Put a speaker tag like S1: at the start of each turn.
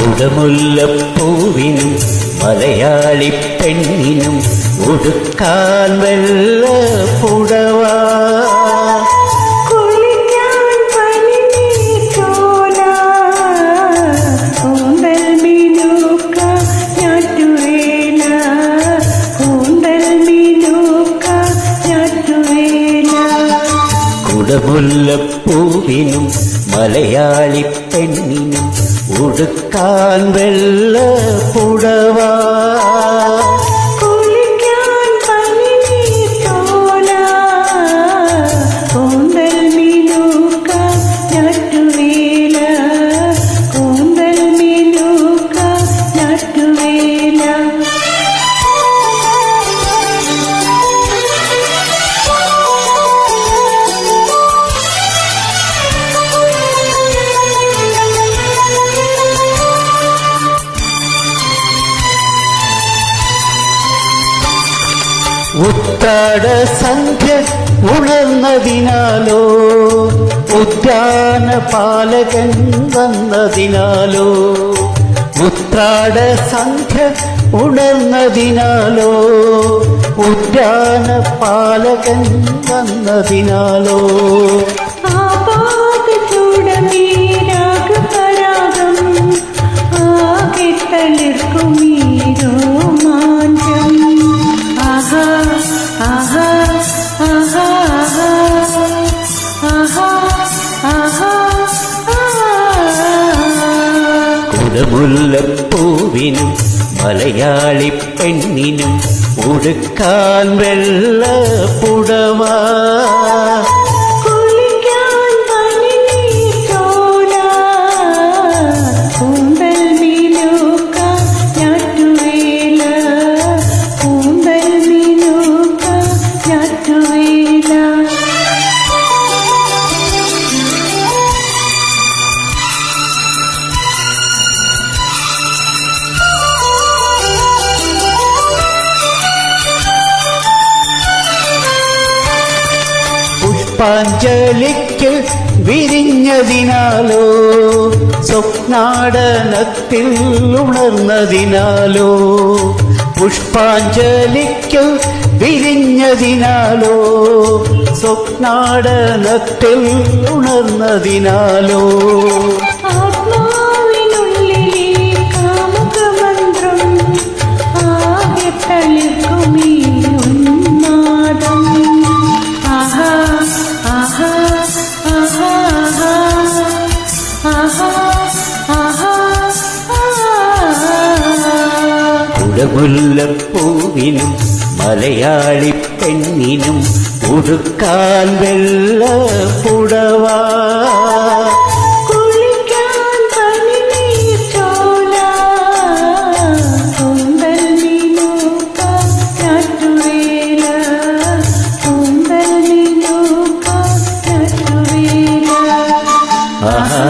S1: കുടമുല്ലപ്പൂവിനും മലയാളി പെണ്ണിനും ഉടുക്കാൻ വെള്ള പുടവ. ഉടമുല്ലപ്പൂവിനും മലയാളി പെണ്ണിനും
S2: உடுத்தான் வெள்ள புடவா.
S1: ഉത്താട സന്ധ്യ ഉണർന്നതിനാലോ ഉദ്യാന പാലകൻ വന്നതിനാലോ ഉത്രാട സന്ധ്യ ഉണർന്നതിനാലോ ഉദ്യാന പാലകൻ വന്നതിനാലോ. കുടമുല്ലപ്പൂവിനും മലയാളി പെണ്ണിനും ഉടുക്കാൻ വെള്ള പുടവാ പുഷ്പാഞ്ജലിക്ക് വിരിഞ്ഞതിനാലോ? സ്വപ്നാടനത്തിൽ ഉണർന്നതിനാലോ? പുഷ്പാഞ്ജലിക്ക് വിരിഞ്ഞതിനാലോ? സ്വപ്നാടനത്തിൽ ഉണർന്നതിനാലോ? കുടമുല്ലപ്പൂവിനും മലയാളി പെണ്ണിനും ഉടുക്കാൻ വെള്ള പുടവാ.
S2: കുളിക്കാൻ uh കൂന്തൽ